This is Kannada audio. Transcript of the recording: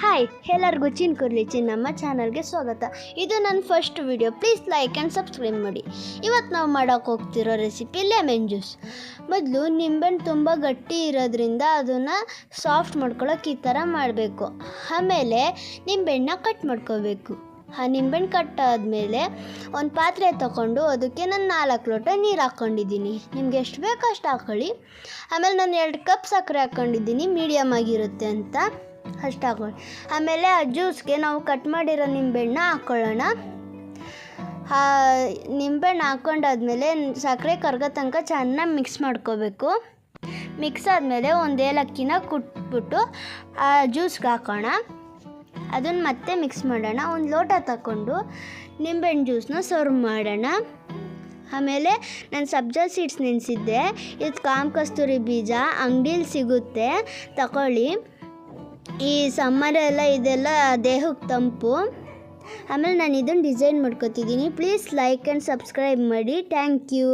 ಹಾಯ್ ಎಲ್ಲರಿಗೂ ಚಿನ್ ಕುರ್ಲಿ ಚಿನ್ ನಮ್ಮ ಚಾನಲ್ಗೆ ಸ್ವಾಗತ. ಇದು ನನ್ನ first video please like and subscribe ಮಾಡಿ. ಇವತ್ತು ನಾವು ಮಾಡೋಕೆ ಹೋಗ್ತಿರೋ ರೆಸಿಪಿ ಲೆಮನ್ ಜ್ಯೂಸ್ ಮೊದಲು ನಿಂಬೆಹಣ್ಣು ತುಂಬ ಗಟ್ಟಿ ಇರೋದ್ರಿಂದ ಅದನ್ನು ಸಾಫ್ಟ್ ಮಾಡ್ಕೊಳಕ್ಕೆ ಈ ಥರ ಮಾಡಬೇಕು. ಆಮೇಲೆ ನಿಂಬೆಹಣ್ಣನ್ನ ಕಟ್ ಮಾಡ್ಕೋಬೇಕು. ಆ ನಿಂಬೆಹಣ್ಣು ಕಟ್ ಆದಮೇಲೆ ಒಂದು ಪಾತ್ರೆ ತಗೊಂಡು ಅದಕ್ಕೆ ನಾನು ನಾಲ್ಕು ಲೋಟ ನೀರು ಹಾಕ್ಕೊಂಡಿದ್ದೀನಿ ನಿಮ್ಗೆ ಎಷ್ಟು ಬೇಕೋ ಅಷ್ಟು ಹಾಕ್ಕೊಳ್ಳಿ ಆಮೇಲೆ ನಾನು ಎರಡು ಕಪ್ ಸಕ್ಕರೆ ಹಾಕ್ಕೊಂಡಿದ್ದೀನಿ ಮೀಡಿಯಮ್ ಆಗಿರುತ್ತೆ ಅಂತ. ಅಷ್ಟು ಹಾಕೊಳ್ಳಿ ಆಮೇಲೆ ಆ ಜ್ಯೂಸ್ಗೆ ನಾವು ಕಟ್ ಮಾಡಿರೋ ನಿಂಬೆಹಣ್ಣ ಹಾಕ್ಕೊಳ್ಳೋಣ ನಿಂಬೆಹಣ್ಣು ಹಾಕ್ಕೊಂಡಾದ್ಮೇಲೆ ಸಕ್ಕರೆ ಕರ್ಗೋ ತನಕ ಚೆನ್ನಾಗಿ ಮಿಕ್ಸ್ ಮಾಡ್ಕೋಬೇಕು. ಮಿಕ್ಸ್ ಆದಮೇಲೆ ಒಂದು ಏಲಕ್ಕಿನ ಕುಟ್ಬಿಟ್ಟು ಆ ಜ್ಯೂಸ್ಗೆ ಹಾಕೋಣ. ಅದನ್ನು ಮತ್ತೆ ಮಿಕ್ಸ್ ಮಾಡೋಣ. ಒಂದು ಲೋಟ ತಗೊಂಡು ನಿಂಬೆಹಣ್ಣು ಜ್ಯೂಸನ್ನ ಸರ್ವ್ ಮಾಡೋಣ. ಆಮೇಲೆ ನಾನು ಸಬ್ಜಾ ಸೀಡ್ಸ್ ನೆನೆಸಿದ್ದೆ. ಇದು ಕಾಮ್ ಕಸ್ತೂರಿ ಬೀಜ, ಅಂಗಡೀಲಿ ಸಿಗುತ್ತೆ. ತಗೊಳ್ಳಿ ಈ ಸಮ್ಮರೆಲ್ಲ ಇದೆಲ್ಲ ದೇಹಕ್ಕೆ ತಂಪು. ಆಮೇಲೆ ನಾನು ಇದನ್ನು ಡಿಸೈನ್ ಮಾಡ್ಕೊತಿದ್ದೀನಿ. ಪ್ಲೀಸ್ ಲೈಕ್ ಆ್ಯಂಡ್ ಸಬ್ಸ್ಕ್ರೈಬ್ ಮಾಡಿ. Thank you